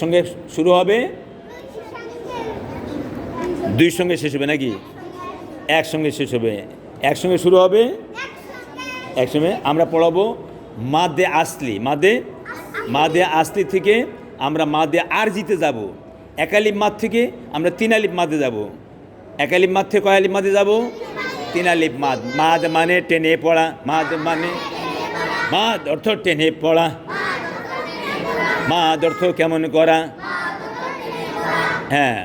সঙ্গে শুরু হবে? দুই সঙ্গে শেষ হবে নাকি? একসঙ্গে শেষ হবে। একসঙ্গে শুরু হবে? একসঙ্গে। আমরা পড়াবো মাদে আসলি। মাদে? মাদে আসলি থেকে আমরা মাদে আর জিতে যাব। একালিপ মাদ থেকে আমরা তিন আলিপ মাদে যাব। একালিপ মাদ থেকে কয় আলিপ মাদে যাব? তিন আলিপ মাদ। মাদ মানে টেনে পড়া। মাদ মানে মাদ অর্থ টেনে পড়া। মাদ অর্থ কেমন করা? হ্যাঁ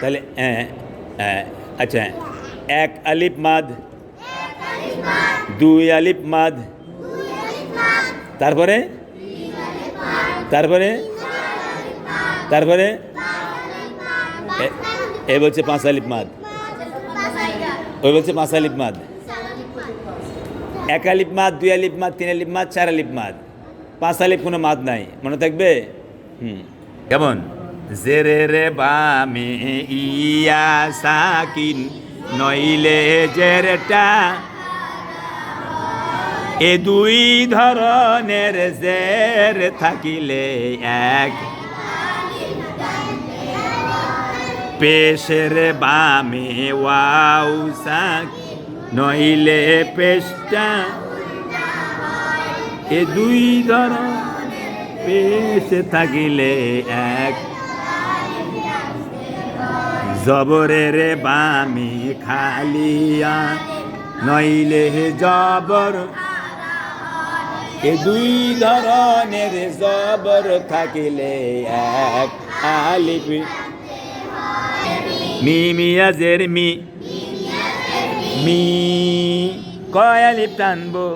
তাহলে হ্যাঁ আচ্ছা এক আলিপ মাদ, দুই আলিপ মাদ, তারপরে? তারপরে? তারপরে? এ বলছে পাঁচ আলিপ মাদ। ওই বলছে পাঁচ আলিপ মাদ। এক আলিপ মাদ, দুই আলিপ মাদ, তিন আলিপ মাদ, চার আলিপ মাদ। পাঁচ আলিপ কোনো মাদ নাই, মনে থাকবে? হুম। কেমন? জেরে রে বামে ইয়া সাকিন, নইলে জেরটা এ দুই ধরনের জের থাকিলে এক। পেশের বামে ওয়াউ সাক নইলে পেশটা এ দুই ধরন পেশে থাকিলে এক। জবরের বামে খালিয়া নইলে জবর। এ দুই ধরনের জবর থাকিলে এক। আলিফ মিমিয়া জের মি। মি, কয় টানবো?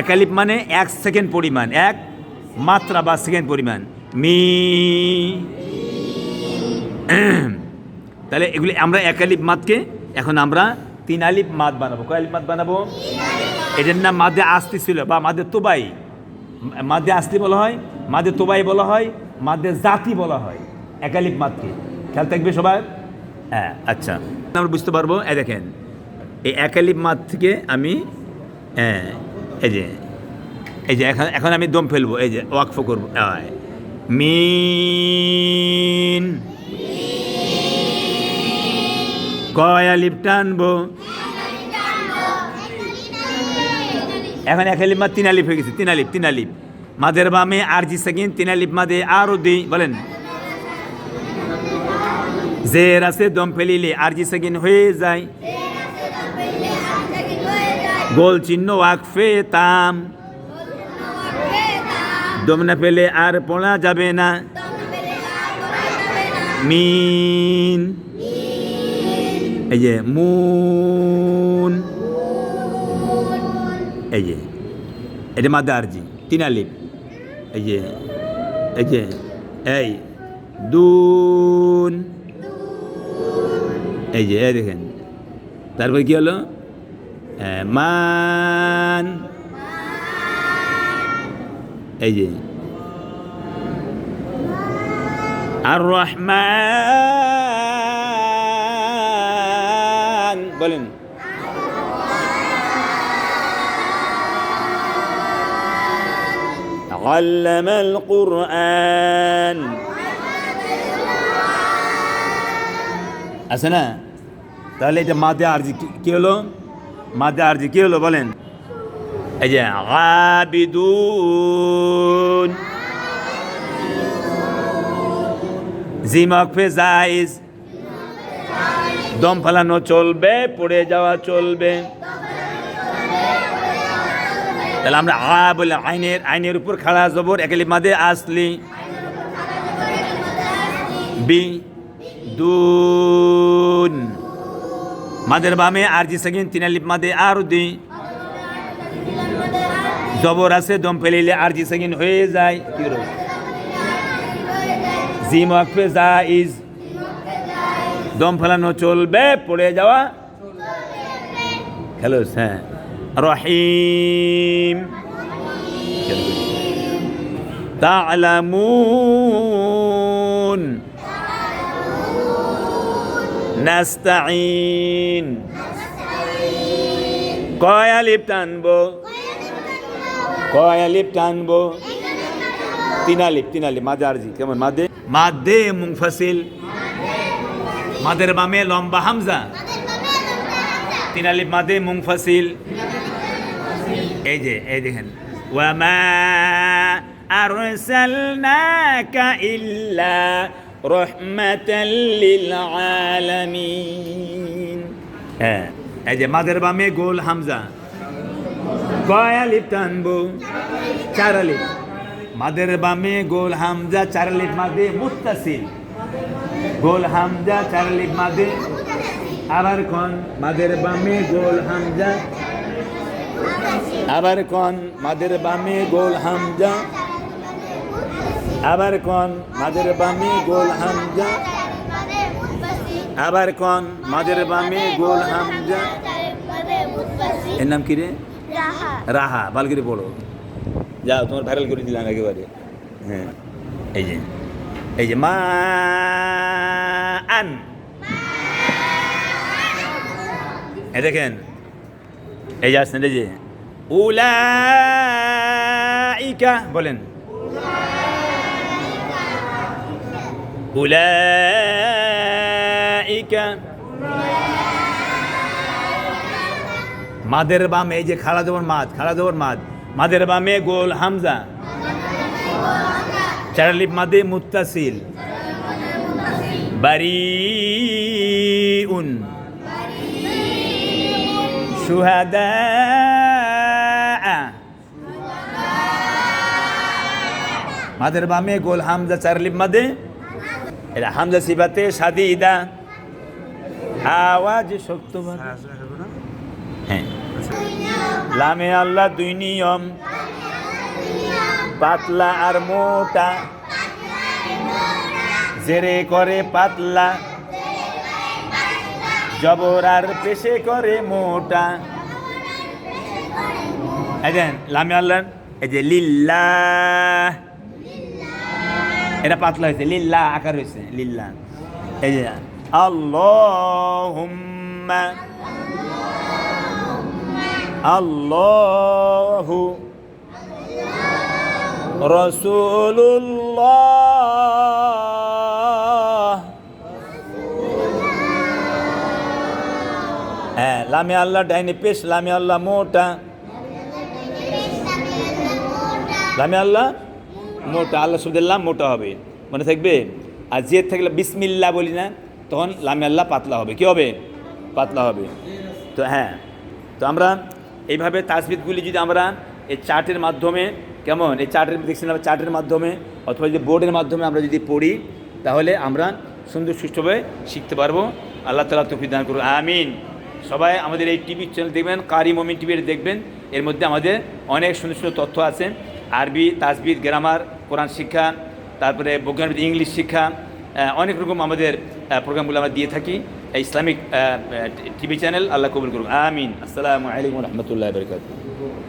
এক আলিফ মানে এক সেকেন্ড পরিমাণ, এক মাত্রা বা সেকেন্ড পরিমাণ। মি, তাহলে এগুলি আমরা এক মাতকে এখন আমরা তিন আলিপ মাত বানাবো। কয় আলিফ মাদ বানাবো? এটার নাম মাদে আসতি ছিল বা মাদে তোবাই। মাদে আসতি বলা হয়, মাদে তোবাই বলা হয়, মাদে জাতি বলা হয় একালিপ মাতকে খেয়াল থাকবে সবাই হ্যাঁ আচ্ছা। আমরা বুঝতে পারব এ দেখেন, এই একালিপ মাত থেকে আমি হ্যাঁ এই যে এই যে এখন এখন আমি দম ফেলব, এই যে ওয়াকফ করব। মিন। কয় আলিপ টানবো? এখন এক আলিফ মাদ তিন আলিফ হয়ে গেছে, তিন আলিফ তিন আলিফ। মাদের বামে আর জি সেকেন্ড তিন আলিফ মাদে আরও দিই বলেন। জের আছে, দম ফেলিলে আর জি সেকেন্ড হয়ে যায়। গোল চিহ্ন ওয়াকফে তাম। দম পেলে আর পড়া যাবে না। মিন। এই যে মুন। এই যে এটা মাদা আরজি এই যে এই যে, এই, দুন। এই যে দেখেন। তারপর কি হলো? মান এই যে আর রহমান বলেন علم القرآن আছে না তাহলে এটা মাদে আরজি কি- কি হলো মাদে আরজি কি হলো বলেন? এই যে আবিদুন জিমকফে জাইজ। দম ফালানো চলবে, পড়ে যাওয়া চলবে। তাহলে আমরা আ বলে আইনের আইনের উপর খাড়া জবর, একালি মাদে আসলি। বি, দুন। মাদের বামে আরজি সাকিন তিনালিপ মাদে আর দি জবর আছে, দম ফেলিলে আরজি সেগিন হয়ে যায়। কি জিম আকফে যা ইজ দম ফেলানো চলবে, পড়ে যাওয়া। হ্যালো হ্যাঁ। রহিম। তালামুন نستعين কয় আলিপ টানবো কয় আলিপ টানবো তিন আলিফ তিন আলিফ মাদে আরজি কেমন মাদে মাদে মুংফাসিল মাদের বামে লম্বা হামজা তিন আলিফ মাদে মুংফাসিল এই যে এই দেখেন ওয়ামা আরসালনাকা ইল্লা রহমাতাল লিল হ্যাঁ এই যে মাদের বামে গোল হামজা। গোল হামজা, চার মাদে মুত্তাসিল। গোল হামজা, চার মাদে আবার কোন। মাদের বামে গোল হামজা, আবার কোন। মাদের বামে গোল হামজা আবার কন মাদের বামে গোল হামজা? আবার কন মাদের বামে গোল হামজা? এর নাম কি রে? রাহা। ভালো করে পড়ো। যাও, তোমার ভাইরাল করে দিলাম একেবারে। হ্যাঁ। এই যে এই যে, মা আন। এই দেখেন, এই যে আসছেন, এই যে, উলাইকা বলেন। উলাইকা। মাদের বামে এই যে খাড়া দেবর মাদ খাড়া দেবর মাদ। মাদের বামে গোল হামজা। চারালিপ মাদে মুত্তাসিল। বারি উন সুহাদা মাদের বামে গোল হামজা, চারলিপ মাদে এটা হামজা সিবাতে সাদি ইদা। আওয়াজ শক্ত হ্যাঁ। লামে আল্লাহ দুই নিয়ম। পাতলা আর মোটা। জেরে করে পাতলা। জবর আর পেশে করে মোটা। এই দেন লামে আল্লাহ এই যে লিল্লা এটা পাতলা হয়েছে লিল্লা আকার হয়েছে লিল্লা। এই যে আল্লাহুম্মা আল্লাহু রসুল্লাহ হ্যাঁ লামে আল্লাহ ডাইনি পেশ লামে আল্লাহ মোটা। লামে আল্লাহ মোটা, আল্লাহ শুধুল্লাহ মোটা হবে। মনে থাকবে? আর যে থাকলে বিসমিল্লা বলি না, তখন লামে আল্লাহ পাতলা হবে। কি হবে? পাতলা হবে। তো হ্যাঁ তো আমরা এইভাবে তাসবিদগুলি যদি আমরা এই চার্টের মাধ্যমে, কেমন? এই চার্টের দেখছিলাম চার্টের মাধ্যমে অথবা যদি বোর্ডের মাধ্যমে আমরা যদি পড়ি, তাহলে আমরা সুন্দর সুষ্ঠুভাবে শিখতে পারব। আল্লাহ তালা তফিক দান করুন আমিন। সবাই আমাদের এই টিভি চ্যানেল দেখবেন, কারি মমিন টিভির দেখবেন। এর মধ্যে আমাদের অনেক সুন্দর সুন্দর তথ্য আছে। আরবি তাসবিদ গ্রামার কোরআন শিক্ষা, তারপরে বৈজ্ঞানিক ইংলিশ শিক্ষা অনেক রকম আমাদের প্রোগ্রামগুলো আমরা দিয়ে থাকি। ইসলামিক টিভি চ্যানেল আল্লাহ কবুল করুন আমিন। আসসালামু আলাইকুম রহমতুল্লাহ বরকাত